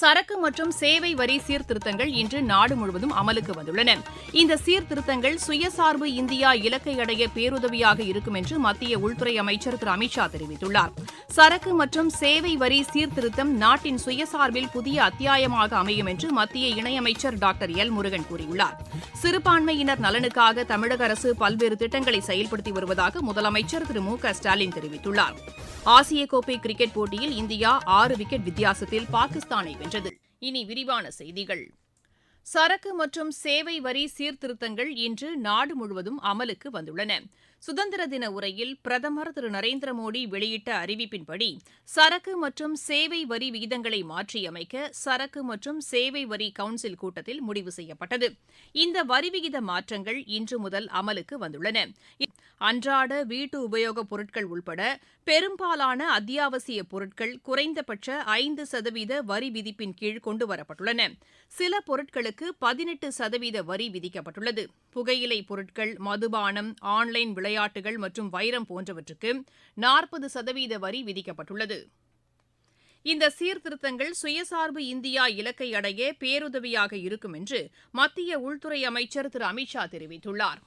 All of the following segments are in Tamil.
சரக்கு மற்றும் சேவை வரி சீர்திருத்தங்கள் இன்று நாடு முழுவதும் அமலுக்கு வந்துள்ளன. இந்த சீர்திருத்தங்கள் சுயசார்பு இந்தியா இலக்கை அடைய பேருதவியாக இருக்கும் என்று மத்திய உள்துறை அமைச்சர் திரு. அமித் ஷா தெரிவித்துள்ளார். சரக்கு மற்றும் சேவை வரி சீர்திருத்தம் நாட்டின் சுயசார்பில் புதிய அத்தியாயமாக அமையும் என்று மத்திய இணையமைச்சர் டாக்டர் எல். முருகன் கூறியுள்ளார். சிறுபான்மையினர் நலனுக்காக தமிழக அரசு பல்வேறு திட்டங்களை செயல்படுத்தி வருவதாக முதலமைச்சர் திரு. மு. க. ஸ்டாலின் தெரிவித்துள்ளார். ஆசிய கோப்பை கிரிக்கெட் போட்டியில் இந்தியா ஆறு விக்கெட் வித்தியாசத்தில் பாகிஸ்தானை வென்றது. இனி விரிவான செய்திகள். சரக்கு மற்றும் சேவை வரி சீர்திருத்தங்கள் இன்று நாடு முழுவதும் அமலுக்கு வந்துள்ளன. சுதந்திர தின உரையில் பிரதமர் திரு நரேந்திர மோடி வெளியிட்ட அறிவிப்பின்படி சரக்கு மற்றும் சேவை வரி விகிதங்களை மாற்றியமைக்க சரக்கு மற்றும் சேவை வரி கவுன்சில் கூட்டத்தில் முடிவு செய்யப்பட்டது. இந்த வரி விகித மாற்றங்கள் இன்று முதல் அமலுக்கு வந்துள்ளன. அன்றாட வீட்டு உபயோகப் பொருட்கள் உள்பட பெரும்பாலான அத்தியாவசிய பொருட்கள் குறைந்தபட்ச ஐந்து சதவீத வரி விதிப்பின் கீழ் கொண்டுவரப்பட்டுள்ளன சில பொருட்களுக்கு பதினெட்டு சதவீத வரி விதிக்கப்பட்டுள்ளது. புகையிலை பொருட்கள் மதுபானம் ஆன்லைன் விளையாட்டுகள் மற்றும் வைரம் போன்றவற்றுக்கு நாற்பது சதவீத வரி விதிக்கப்பட்டுள்ளது. இந்த சீர்திருத்தங்கள் சுயசார்பு இந்தியா இலக்கை அடைய பேருதவியாக இருக்கும் என்று மத்திய உள்துறை அமைச்சர் திரு. அமித்ஷா தெரிவித்துள்ளார்.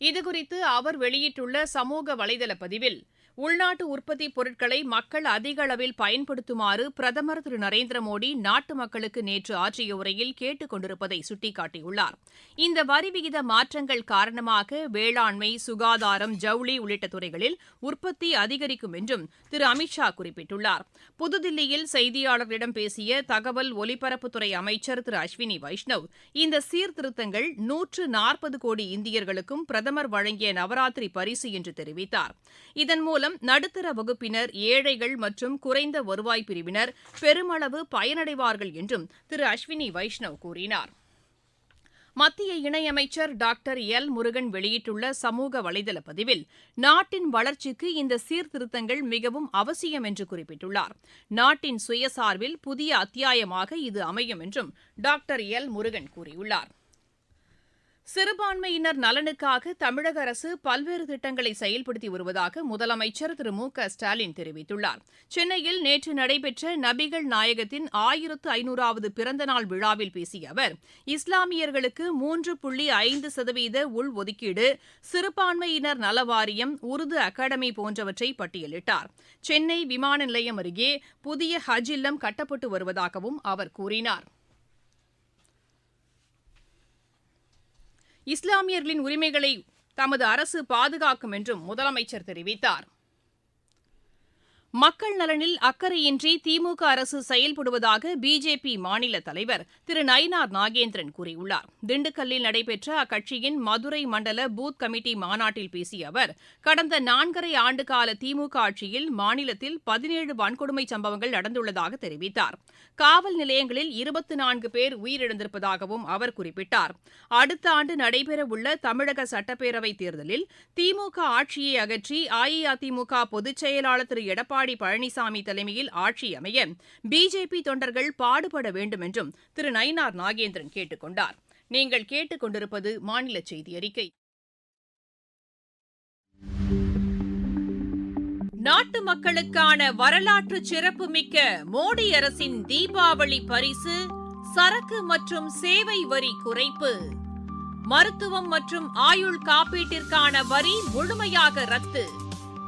இதுகுறித்து அவர் வெளியிட்டுள்ள சமூக வலைதள பதிவில் உள்நாட்டு உற்பத்தி பொருட்களை மக்கள் அதிக அளவில் பயன்படுத்துமாறு பிரதமர் திரு. நரேந்திர மோடி நாட்டு மக்களுக்கு நேற்று ஆற்றிய உரையில் கேட்டுக் கொண்டிருப்பதை சுட்டிக்காட்டியுள்ளார். இந்த வரி விகித மாற்றங்கள் காரணமாக வேளாண்மை சுகாதாரம் ஜவுளி உள்ளிட்ட துறைகளில் உற்பத்தி அதிகரிக்கும் என்றும் திரு. அமித் ஷா குறிப்பிட்டுள்ளார். புதுதில்லியில் செய்தியாளர்களிடம் பேசிய தகவல் ஒலிபரப்புத்துறை அமைச்சர் திரு. அஸ்வினி வைஷ்ணவ் இந்த சீர்திருத்தங்கள் நூற்று நாற்பது கோடி இந்தியர்களுக்கும் பிரதமர் வழங்கிய நவராத்திரி பரிசு என்று தெரிவித்தார். இதன் மூலம் நடுத்தர வகுப்பினர் ஏழைகள் மற்றும் குறைந்த வருவாய் பிரிவினர் பெருமளவு பயனடைவார்கள் என்றும் திரு அஸ்வினி வைஷ்ணவ் கூறினார். மத்திய இணையமைச்சர் டாக்டர் எல் முருகன் வெளியிட்டுள்ள சமூக வலைதள பதிவில் நாட்டின் வளர்ச்சிக்கு இந்த சீர்திருத்தங்கள் மிகவும் அவசியம் என்று குறிப்பிட்டுள்ளார். நாட்டின் சுயசார்பில் புதிய அத்தியாயமாக இது அமையும் என்றும் டாக்டர் எல் முருகன் கூறியுள்ளார். சிறுபான்மையினர் நலனுக்காக தமிழக அரசு பல்வேறு திட்டங்களை செயல்படுத்தி வருவதாக முதலமைச்சர் திரு. மு. க. ஸ்டாலின் தெரிவித்துள்ளார். சென்னையில் நேற்று நடைபெற்ற நபிகள் நாயகத்தின் ஆயிரத்து ஐநூறாவது பிறந்தநாள் விழாவில் பேசிய அவர் இஸ்லாமியர்களுக்கு மூன்று புள்ளி ஐந்து சதவீத உள்ஒதுக்கீடு சிறுபான்மையினர் நல வாரியம் உருது அகாடமி போன்றவற்றை பட்டியலிட்டார். சென்னை விமான நிலையம் அருகே புதிய ஹஜ் இல்லம் கட்டப்பட்டு வருவதாகவும் அவர் கூறினார். இஸ்லாமியர்களின் உரிமைகளை தமது அரசு பாதுகாக்கும் என்றும் முதலமைச்சர் தெரிவித்தார். மக்கள் நலனில் அக்கறையின்றி திமுக அரசு செயல்படுவதாக பிஜேபி மாநில தலைவர் திரு நயினார் நாகேந்திரன் கூறியுள்ளார். திண்டுக்கல்லில் நடைபெற்ற அக்கட்சியின் மதுரை மண்டல பூத் கமிட்டி மாநாட்டில் பேசிய அவர் கடந்த நான்கரை ஆண்டுகால திமுக ஆட்சியில் மாநிலத்தில் பதினேழு வன்கொடுமை சம்பவங்கள் நடந்துள்ளதாக தெரிவித்தார். காவல் நிலையங்களில் இருபத்தி நான்கு பேர் உயிரிழந்திருப்பதாகவும் அவர் குறிப்பிட்டார். அடுத்த ஆண்டு நடைபெறவுள்ள தமிழக சட்டப்பேரவைத் தேர்தலில் திமுக ஆட்சியை அகற்றி அஇஅதிமுக பொதுச் செயலாளர் திரு எடப்பாடி எடப்பாடி பழனிசாமி தலைமையில் ஆட்சி அமைய பிஜேபி தொண்டர்கள் பாடுபட வேண்டும் என்றும் திரு நயினார் நாகேந்திரன் கேட்டுக் கொண்டார். நீங்கள் கேட்டுக் கொண்டிருப்பது மாநில செய்தி அறிக்கை. நாட்டு மக்களுக்கான வரலாற்று சிறப்புமிக்க மோடி அரசின் தீபாவளி பரிசு சரக்கு மற்றும் சேவை வரி குறைப்பு. மருத்துவம் மற்றும் ஆயுள் காப்பீட்டிற்கான வரி முழுமையாக ரத்து.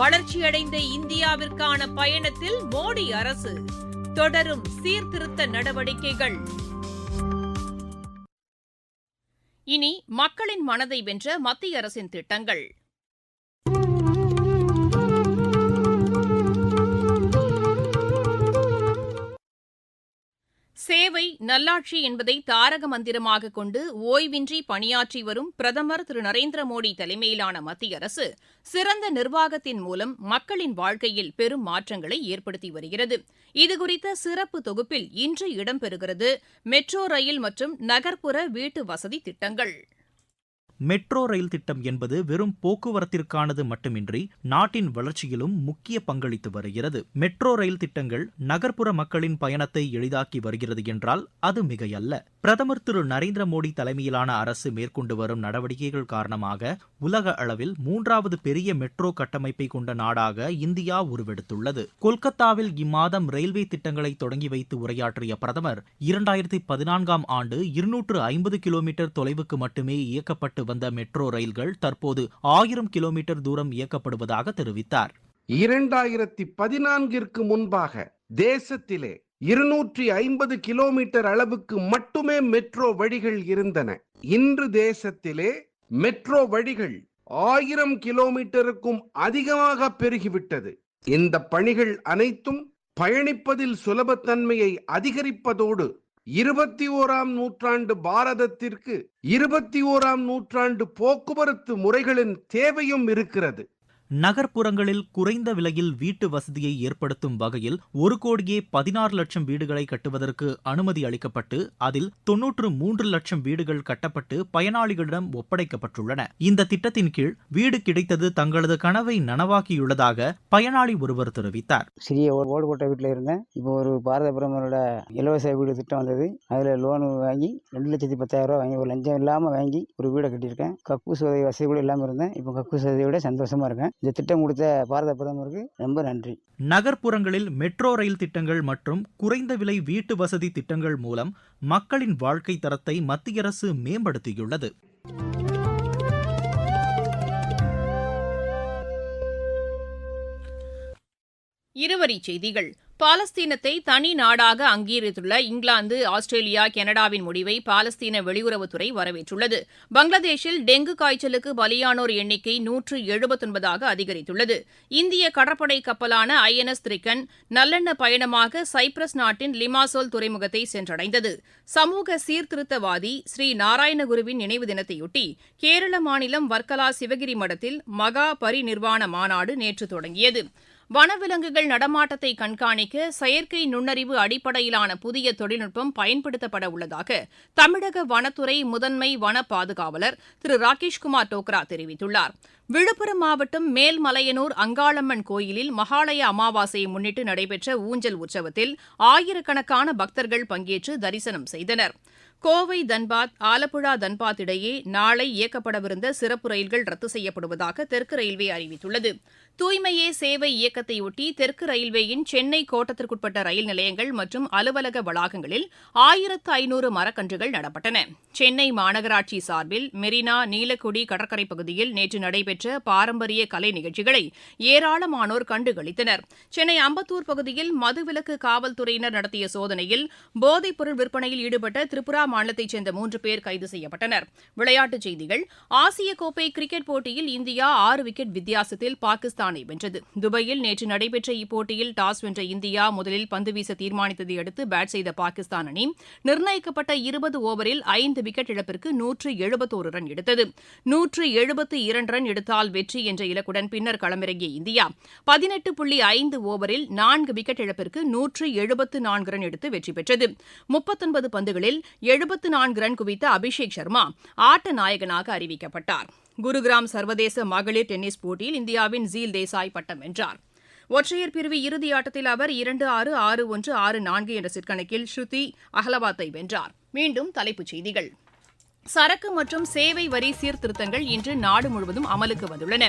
வளர்ச்சியடைந்த இந்தியாவிற்கான பயணத்தில் மோடி அரசு. தொடரும் சீர்திருத்த நடவடிக்கைகள். இனி மக்களின் மனதை வென்ற மத்திய அரசின் திட்டங்கள். சேவை நல்லாட்சி என்பதை தாரக மந்திரமாக கொண்டு ஓய்வின்றி பணியாற்றி வரும் பிரதமர் திரு. நரேந்திர மோடி தலைமையிலான மத்திய அரசு சிறந்த நிர்வாகத்தின் மூலம் மக்களின் வாழ்க்கையில் பெரும் மாற்றங்களை ஏற்படுத்தி வருகிறது. இதுகுறித்த சிறப்பு தொகுப்பில் இன்று இடம்பெறுகிறது. மெட்ரோ ரயில் மற்றும் நகர்ப்புற வீட்டு வசதி திட்டங்கள். மெட்ரோ ரயில் திட்டம் என்பது வெறும் போக்குவரத்திற்கானது மட்டுமின்றி நாட்டின் வளர்ச்சியிலும் முக்கிய பங்களித்து வருகிறது. மெட்ரோ ரயில் திட்டங்கள் நகர்ப்புற மக்களின் பயணத்தை எளிதாக்கி வருகிறது என்றால் அது மிகையல்ல. பிரதமர் திரு நரேந்திர மோடி தலைமையிலான அரசு மேற்கொண்டு வரும் நடவடிக்கைகள் காரணமாக உலக அளவில் மூன்றாவது பெரிய மெட்ரோ கட்டமைப்பை கொண்ட நாடாக இந்தியா உருவெடுத்துள்ளது. கொல்கத்தாவில் இம்மாதம் ரயில்வே திட்டங்களை தொடங்கி வைத்து உரையாற்றிய பிரதமர் இரண்டாயிரத்தி பதினான்காம் ஆண்டு இருநூற்று ஐம்பது கிலோமீட்டர் தொலைவுக்கு மட்டுமே இயக்கப்பட்டு வந்த மெட்ரோ ரயில்கள் தற்போது ஆயிரம் கிலோமீட்டர் தூரம் இயக்கப்படுவதாக தெரிவித்தார். இரண்டாயிரத்தி பதினான்கிற்கு முன்பாக தேசத்திலே இருநூற்றி ஐம்பது கிலோமீட்டர் அளவுக்கு மட்டுமே மெட்ரோ வழிகள் இருந்தன. இன்று தேசத்திலே மெட்ரோ வழிகள் ஆயிரம் கிலோமீட்டருக்கும் அதிகமாக பெருகிவிட்டது. இந்த பணிகள் அனைத்தும் பயணிப்பதில் சுலபத்தன்மையை அதிகரிப்பதோடு இருபத்தி ஓராம் நூற்றாண்டு பாரதத்திற்கு இருபத்தி ஓராம் நூற்றாண்டு போக்குவரத்து முறைகளின் தேவையும் இருக்கிறது. நகர்ப்புறங்களில் குறைந்த விலையில் வீட்டு வசதியை ஏற்படுத்தும் வகையில் ஒரு கோடியே பதினாறு லட்சம் வீடுகளை கட்டுவதற்கு அனுமதி அளிக்கப்பட்டு அதில் தொன்னூற்று மூன்று லட்சம் வீடுகள் கட்டப்பட்டு பயனாளிகளிடம் ஒப்படைக்கப்பட்டுள்ளன. இந்த திட்டத்தின் கீழ் வீடு கிடைத்தது தங்களது கனவை நனவாக்கியுள்ளதாக பயனாளி ஒருவர் தெரிவித்தார். சிறிய ஓடு போட்ட வீட்டில் இருந்தேன். இப்போ ஒரு பாரத பிரதமரோட இலவச வீடு திட்டம் வந்தது. அதில் லோன் வாங்கி ரெண்டு லட்சத்தி பத்தாயிரம் ரூபா வாங்கி ஒரு லஞ்சம் இல்லாமல் வாங்கி ஒரு வீடை கட்டியிருக்கேன். கக்கூஸ் உதவி வசதி கூட இல்லாமல் இருந்தேன். இப்போ கக்கூஸ் உதவியோட சந்தோஷமா இருக்கேன். இந்த திட்டம் கொடுத்த பாரத பிரதமருக்கு ரொம்ப நன்றி. நகர்ப்புறங்களில் மெட்ரோ ரயில் திட்டங்கள் மற்றும் குறைந்த விலை வீட்டு வசதி திட்டங்கள் மூலம் மக்களின் வாழ்க்கை தரத்தை மத்திய அரசு மேம்படுத்தியுள்ளது. இருவரிச் செய்திகள். பாலஸ்தீனத்தை தனி நாடாக அங்கீகரித்துள்ள இங்கிலாந்து ஆஸ்திரேலியா கனடாவின் முடிவை பாலஸ்தீன வெளியுறவுத்துறை வரவேற்றுள்ளது. பங்களாதேஷில் டெங்கு காய்ச்சலுக்கு பலியானோர் எண்ணிக்கை நூற்று எழுபத்தொன்பதாக அதிகரித்துள்ளது. இந்திய கடற்படை கப்பலான ஐஎன்எஸ் திரிகன் நல்லெண்ண பயணமாக சைப்ரஸ் நாட்டின் லிமாசோல் துறைமுகத்தை சென்றடைந்தது. சமூக சீர்திருத்தவாதி ஸ்ரீ நாராயணகுருவின் நினைவு தினத்தையொட்டி கேரள மாநிலம் வர்க்கலா சிவகிரி மடத்தில் மகா பரிநிர்வாண மாநாடு நேற்று தொடங்கியது. வனவிலங்குகள் நடமாட்டத்தை கண்காணிக்க செயற்கை நுண்ணறிவு அடிப்படையிலான புதிய தொழில்நுட்பம் பயன்படுத்தப்பட உள்ளதாக தமிழக வனத்துறை முதன்மை வன பாதுகாவலர் திரு ராகேஷ்குமார் டோக்ரா தெரிவித்துள்ளார். விழுப்புரம் மாவட்டம் மேல்மலையனூர் அங்காளம்மன் கோயிலில் மகாலய அமாவாசையை முன்னிட்டு நடைபெற்ற ஊஞ்சல் உற்சவத்தில் ஆயிரக்கணக்கான பக்தர்கள் பங்கேற்று தரிசனம் செய்தனர். கோவை தன்பாத் ஆலப்புழா தன்பாத் இடையே நாளை இயக்கப்படவிருந்த சிறப்பு ரயில்கள் ரத்து செய்யப்படுவதாக தெற்கு ரயில்வே அறிவித்துள்ளது. தூய்மையே சேவை இயக்கத்தையொட்டி தெற்கு ரயில்வேயின் சென்னை கோட்டத்திற்குட்பட்ட ரயில் நிலையங்கள் மற்றும் அலுவலக வளாகங்களில் ஆயிரத்து ஐநூறு மரக்கன்றுகள் நடப்பட்டன. சென்னை மாநகராட்சி சார்பில் மெரினா நீலக்குடி கடற்கரை பகுதியில் நேற்று நடைபெற்ற பாரம்பரிய கலை நிகழ்ச்சிகளை ஏராளமானோர் கண்டுகளித்தனர். சென்னை அம்பத்தூர் பகுதியில் மதுவிலக்கு காவல்துறையினர் நடத்திய சோதனையில் போதைப்பொருள் விற்பனையில் ஈடுபட்ட திரிபுரா மாநிலத்தைச் சேர்ந்த மூன்று பேர் கைது செய்யப்பட்டனர். விளையாட்டுச் செய்திகள் ஆசிய கோப்பை கிரிக்கெட் போட்டியில் இந்தியா ஆறு விக்கெட் வித்தியாசத்தில் பாகிஸ்தானை வென்றது. துபாயில் நேற்று நடைபெற்ற இப்போட்டியில் டாஸ் வென்ற இந்தியா முதலில் பந்து வீச தீர்மானித்ததை அடுத்து பேட் செய்த பாகிஸ்தான் அணி நிர்ணயிக்கப்பட்ட இருபது ஓவரில் ஐந்து விக்கெட் இழப்பிற்கு நூற்று எழுபத்தோரு ரன் எடுத்தது. நூற்று எழுபத்து இரண்டு ரன் எடுத்தால் வெற்றி என்ற இலக்குடன் பின்னர் களமிறங்கிய இந்தியா பதினெட்டு புள்ளி ஐந்து ஓவரில் நான்கு விக்கெட் இழப்பிற்கு நூற்று எழுபத்து நான்கு ரன் எடுத்து வெற்றி பெற்றது. முப்பத்தொன்பது பந்துகளில் எழுபத்து நான்கு ரன் குவித்த அபிஷேக் சர்மா ஆட்ட நாயகனாக அறிவிக்கப்பட்டார். குருகிராம் சர்வதேச மகளிர் டென்னிஸ் போட்டியில் இந்தியாவின் ஜீல் தேசாய் பட்டம் வென்றார். ஒற்றையர் பிரிவு இறுதி ஆட்டத்தில் அவர் இரண்டு ஆறு ஆறு ஒன்று ஆறு நான்கு என்ற சிற்கணக்கில் ஸ்ருதி அகலவாத்தை வென்றார். மீண்டும் தலைப்புச் செய்திகள். சரக்கு மற்றும் சேவை வரி சீர்திருத்தங்கள் இன்று நாடு முழுவதும் அமலுக்கு வந்துள்ளன.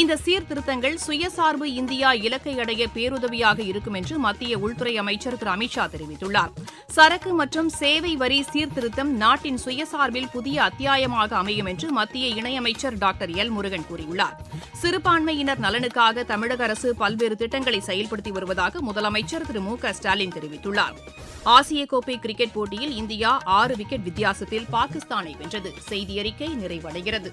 இந்த சீர்திருத்தங்கள் சுயசார்பு இந்தியா இலக்கை அடைய பேருதவியாக இருக்கும் என்று மத்திய உள்துறை அமைச்சர் திரு அமித்ஷா தெரிவித்துள்ளார். சரக்கு மற்றும் சேவை வரி சீர்திருத்தம் நாட்டின் சுயசார்பில் புதிய அத்தியாயமாக அமையும் என்று மத்திய இணையமைச்சர் டாக்டர் எல் முருகன் கூறியுள்ளார். சிறுபான்மையினர் நலனுக்காக தமிழக அரசு பல்வேறு திட்டங்களை செயல்படுத்தி வருவதாக முதலமைச்சர் திரு மு க ஸ்டாலின் தெரிவித்துள்ளார். ஆசிய கோப்பை கிரிக்கெட் போட்டியில் இந்தியா ஆறு விக்கெட் வித்தியாசத்தில் பாகிஸ்தானை வென்றது. செய்தி அறிக்கை நிறைவடைகிறது.